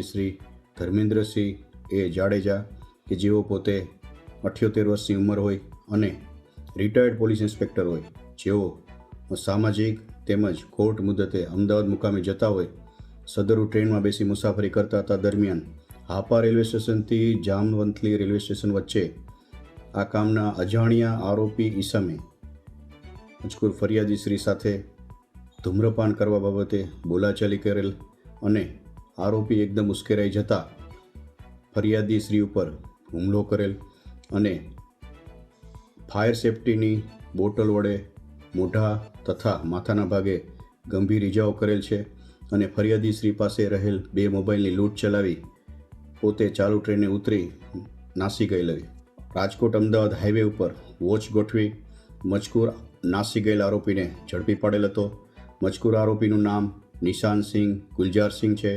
શ્રી ધર્મેન્દ્રસિંહ એ જાડેજા કે જેઓ પોતે અઠ્યોતેર વર્ષની ઉંમર હોય અને રિટાયર્ડ પોલીસ ઇન્સ્પેક્ટર હોય, જેઓ સામાજિક તેમજ કોર્ટ મુદતે અમદાવાદ મુકામે જતા હોય, સદરુ ટ્રેનમાં બેસી મુસાફરી કરતા હતા દરમિયાન, હાપા રેલવે સ્ટેશનથી જામવંથલી રેલવે સ્ટેશન વચ્ચે આ કામના અજાણ્યા આરોપી ઈસમે મજકૂર ફરિયાદી શ્રી સાથે ધૂમ્રપાન કરવા બાબતે બોલાચાલી કરેલ અને આરોપી એકદમ ઉશ્કેરાઈ જતા ફરિયાદી શ્રી ઉપર હુમલો કરેલ અને ફાયર સેફટીની બોટલ વડે મોઢા તથા માથાના ભાગે ગંભીર ઇજાઓ કરેલ છે અને ફરિયાદી શ્રી પાસે રહેલ બે મોબાઈલની લૂંટ ચલાવી પોતે ચાલુ ટ્રેને ઉતરી નાસી ગયેલ રાજકોટ અમદાવાદ હાઈવે ઉપર વોચ ગોઠવી મજકૂર નાસી ગયેલા આરોપીને ઝડપી પાડેલ હતો. મજકૂર આરોપીનું નામ નિશાન સિંહ, ગુલજાર સિંહ છે.